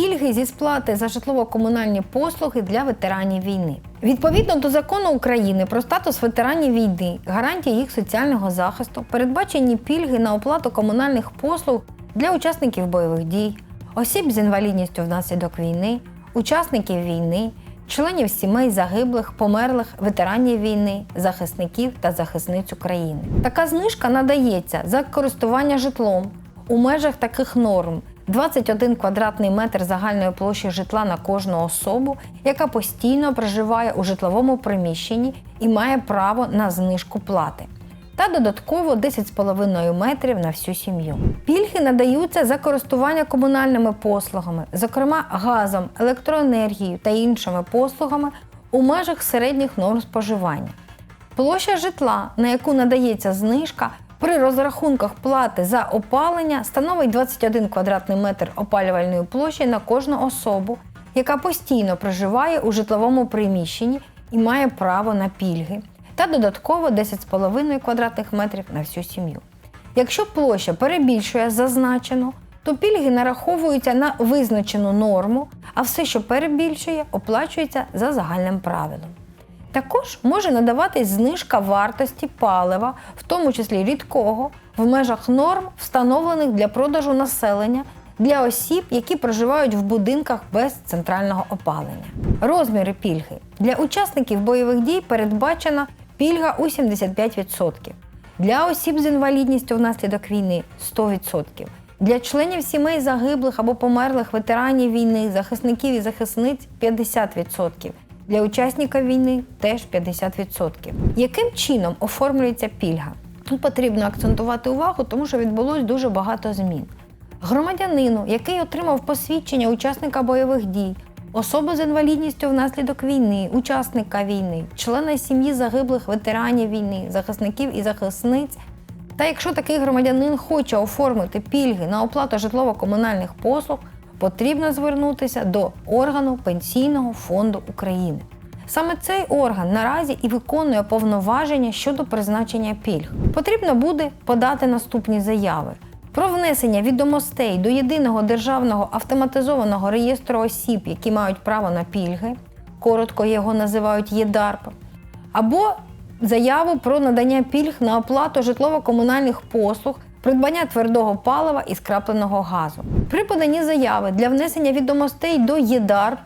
пільги зі сплати за житлово-комунальні послуги для ветеранів війни. Відповідно до закону України про статус ветеранів війни, гарантії їх соціального захисту, передбачені пільги на оплату комунальних послуг для учасників бойових дій, осіб з інвалідністю внаслідок війни, учасників війни, членів сімей загиблих, померлих, ветеранів війни, захисників та захисниць України. Така знижка надається за користування житлом у межах таких норм. 21 квадратний метр загальної площі житла на кожну особу, яка постійно проживає у житловому приміщенні і має право на знижку плати. Та додатково 10,5 метрів на всю сім'ю. Пільги надаються за користування комунальними послугами, зокрема газом, електроенергією та іншими послугами у межах середніх норм споживання. Площа житла, на яку надається знижка, при розрахунках плати за опалення становить 21 квадратний метр опалювальної площі на кожну особу, яка постійно проживає у житловому приміщенні і має право на пільги, та додатково 10,5 квадратних метрів на всю сім'ю. Якщо площа перебільшує зазначену, то пільги нараховуються на визначену норму, а все, що перебільшує, оплачується за загальним правилом. Також може надаватись знижка вартості палива, в тому числі рідкого, в межах норм, встановлених для продажу населення для осіб, які проживають в будинках без центрального опалення. Розміри пільги для учасників бойових дій передбачена пільга у 75%. Для осіб з інвалідністю внаслідок війни 100%. Для членів сімей загиблих або померлих ветеранів війни, захисників і захисниць 50%. Для учасників війни теж 50%. Яким чином оформлюється пільга? Тут потрібно акцентувати увагу, тому що відбулось дуже багато змін. Громадянину, який отримав посвідчення учасника бойових дій, особи з інвалідністю внаслідок війни, учасника війни, члена сім'ї загиблих ветеранів війни, захисників і захисниць. Та якщо такий громадянин хоче оформити пільги на оплату житлово-комунальних послуг, потрібно звернутися до органу Пенсійного фонду України. Саме цей орган наразі і виконує повноваження щодо призначення пільг. Потрібно буде подати наступні заяви про внесення відомостей до єдиного державного автоматизованого реєстру осіб, які мають право на пільги, коротко його називають ЄДАРП, або заяву про надання пільг на оплату житлово-комунальних послуг, придбання твердого палива і скрапленого газу. При поданні заяви для внесення відомостей до ЄДАРП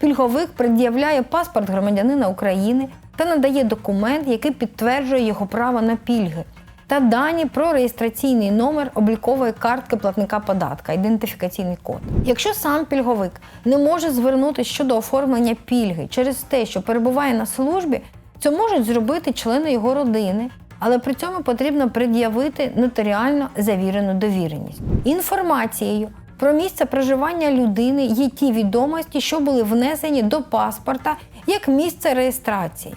пільговик пред'являє паспорт громадянина України та надає документ, який підтверджує його право на пільги, та дані про реєстраційний номер облікової картки платника податка, ідентифікаційний код. Якщо сам пільговик не може звернутися щодо оформлення пільги через те, що перебуває на службі, це можуть зробити члени його родини, але при цьому потрібно пред'явити нотаріально завірену довіреність. Інформацією про місце проживання людини є ті відомості, що були внесені до паспорта як місце реєстрації.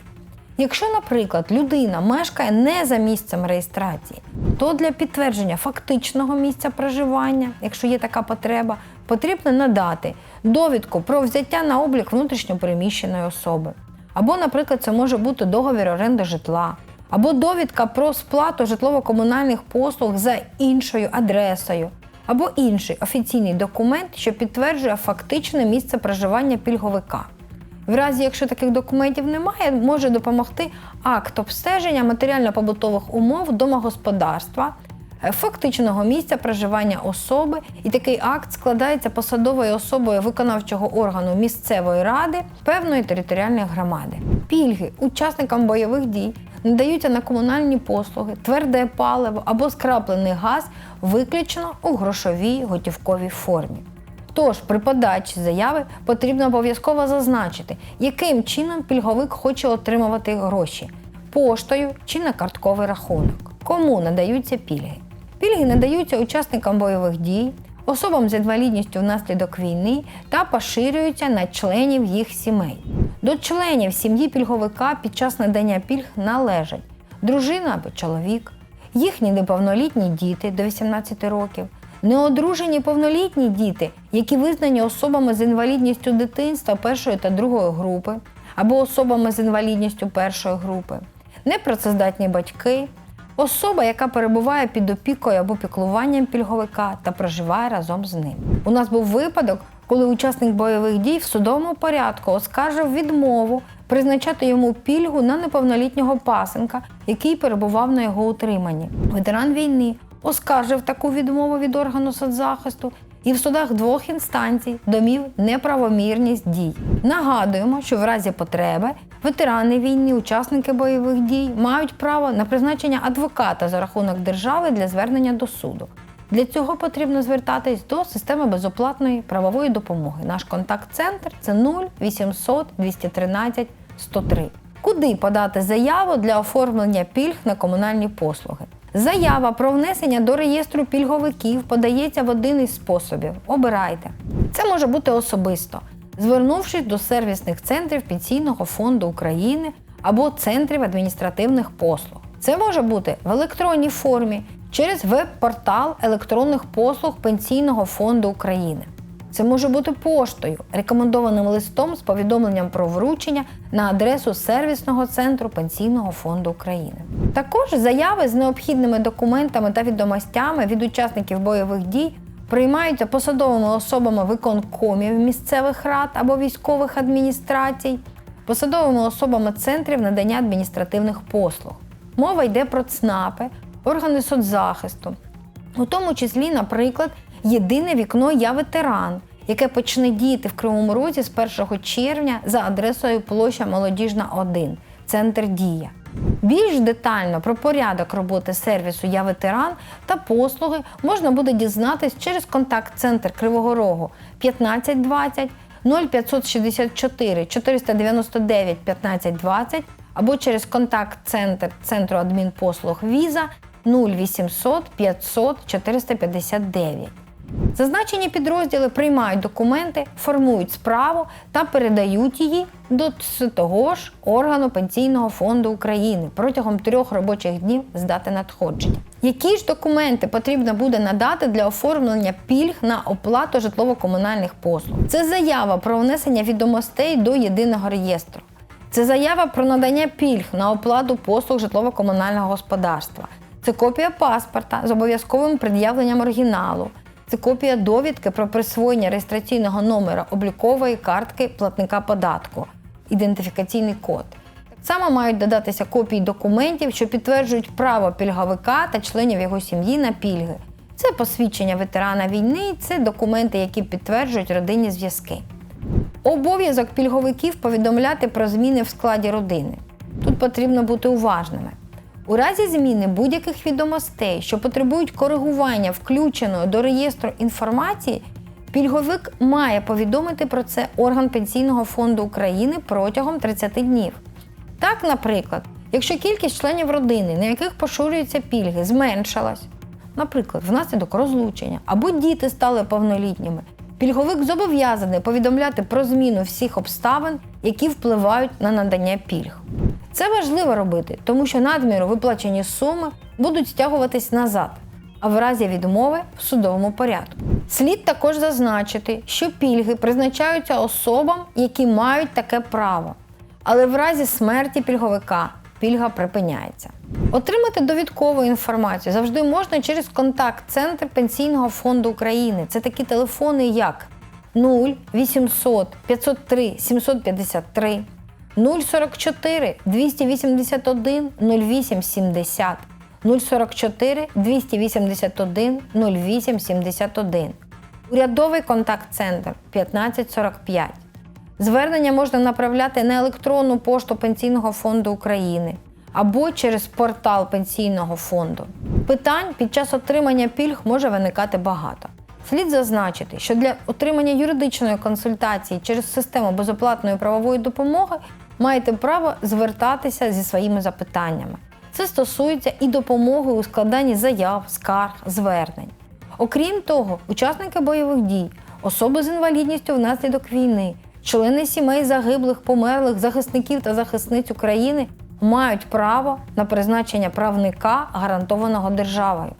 Якщо, наприклад, людина мешкає не за місцем реєстрації, то для підтвердження фактичного місця проживання, якщо є така потреба, потрібно надати довідку про взяття на облік внутрішньопереміщеної особи. Або, наприклад, це може бути договір оренди житла, або довідка про сплату житлово-комунальних послуг за іншою адресою, або інший офіційний документ, що підтверджує фактичне місце проживання пільговика. В разі, якщо таких документів немає, може допомогти акт обстеження матеріально-побутових умов домогосподарства, е, фактичного місця проживання особи, і такий акт складається посадовою особою виконавчого органу місцевої ради певної територіальної громади. Пільги учасникам бойових дій надаються на комунальні послуги, тверде паливо або скраплений газ виключно у грошовій готівковій формі. Тож при подачі заяви потрібно обов'язково зазначити, яким чином пільговик хоче отримувати гроші поштою чи на картковий рахунок. Кому надаються пільги? Пільги надаються учасникам бойових дій, особам з інвалідністю внаслідок війни та поширюються на членів їх сімей. До членів сім'ї пільговика під час надання пільг належать дружина або чоловік, їхні неповнолітні діти до 18 років, неодружені повнолітні діти, які визнані особами з інвалідністю дитинства першої та другої групи, або особами з інвалідністю першої групи, непрацездатні батьки, особа, яка перебуває під опікою або піклуванням пільговика та проживає разом з ним. У нас був випадок, коли учасник бойових дій в судовому порядку оскаржив відмову призначати йому пільгу на неповнолітнього пасенка, який перебував на його утриманні. Ветеран війни оскаржив таку відмову від органу соцзахисту і в судах двох інстанцій домів неправомірність дій. Нагадуємо, що в разі потреби ветерани війни, учасники бойових дій мають право на призначення адвоката за рахунок держави для звернення до суду. Для цього потрібно звертатись до системи безоплатної правової допомоги. Наш контакт-центр це 0800 213 103. Куди подати заяву для оформлення пільг на комунальні послуги? Заява про внесення до реєстру пільговиків подається в один із способів. Обирайте. Це може бути особисто, звернувшись до сервісних центрів Пенсійного фонду України або центрів адміністративних послуг. Це може бути в електронній формі через веб-портал електронних послуг Пенсійного фонду України. Це може бути поштою, рекомендованим листом з повідомленням про вручення на адресу сервісного центру Пенсійного фонду України. Також заяви з необхідними документами та відомостями від учасників бойових дій приймаються посадовими особами виконкомів місцевих рад або військових адміністрацій, посадовими особами центрів надання адміністративних послуг. Мова йде про ЦНАПи, органи соцзахисту, у тому числі, наприклад, єдине вікно Я ветеран, яке почне діяти в Кривому Розі з 1 червня за адресою площа Молодіжна 1, центр Дія. Більш детально про порядок роботи сервісу Я ветеран та послуги можна буде дізнатись через контакт-центр Кривого Рогу 1520 0564 499 1520 або через контакт-центр Центру адмінпослуг Віза 0800 500 459. Зазначені підрозділи приймають документи, формують справу та передають її до того ж органу Пенсійного фонду України протягом трьох робочих днів з дати надходження. Які ж документи потрібно буде надати для оформлення пільг на оплату житлово-комунальних послуг? Це заява про внесення відомостей до єдиного реєстру. Це заява про надання пільг на оплату послуг житлово-комунального господарства. Це копія паспорта з обов'язковим пред'явленням оригіналу. Це копія довідки про присвоєння реєстраційного номера облікової картки платника податку, ідентифікаційний код. Само мають додатися копії документів, що підтверджують право пільговика та членів його сім'ї на пільги. Це посвідчення ветерана війни, це документи, які підтверджують родинні зв'язки. Обов'язок пільговиків повідомляти про зміни в складі родини. Тут потрібно бути уважними. У разі зміни будь-яких відомостей, що потребують коригування включеної до реєстру інформації, пільговик має повідомити про це орган Пенсійного фонду України протягом 30 днів. Так, наприклад, якщо кількість членів родини, на яких поширюються пільги, зменшилась, наприклад, внаслідок розлучення або діти стали повнолітніми, пільговик зобов'язаний повідомляти про зміну всіх обставин, які впливають на надання пільг. Це важливо робити, тому що надміру виплачені суми будуть стягуватись назад, а в разі відмови в судовому порядку. Слід також зазначити, що пільги призначаються особам, які мають таке право, але в разі смерті пільговика пільга припиняється. Отримати довідкову інформацію завжди можна через контакт-центр Пенсійного фонду України. Це такі телефони, як 0 800 503 753. 044 281 0870 044 281 0871 Урядовий контакт-центр 1545. Звернення можна направляти на електронну пошту Пенсійного фонду України або через портал Пенсійного фонду. Питань під час отримання пільг може виникати багато. Слід зазначити, що для отримання юридичної консультації через систему безоплатної правової допомоги маєте право звертатися зі своїми запитаннями. Це стосується і допомоги у складанні заяв, скарг, звернень. Окрім того, учасники бойових дій, особи з інвалідністю внаслідок війни, члени сімей загиблих, померлих, захисників та захисниць України мають право на призначення правника, гарантованого державою.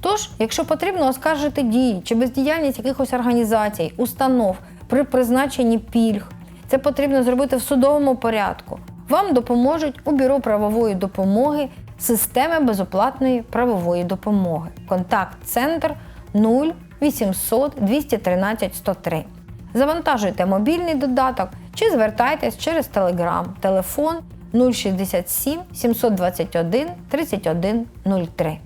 Тож, якщо потрібно оскаржити дії чи бездіяльність якихось організацій, установ при призначенні пільг, це потрібно зробити в судовому порядку. Вам допоможуть у бюро правової допомоги системи безоплатної правової допомоги. Контакт-центр 0 800 213 103. Завантажуйте мобільний додаток чи звертайтесь через Telegram, телефон 067 721 3103.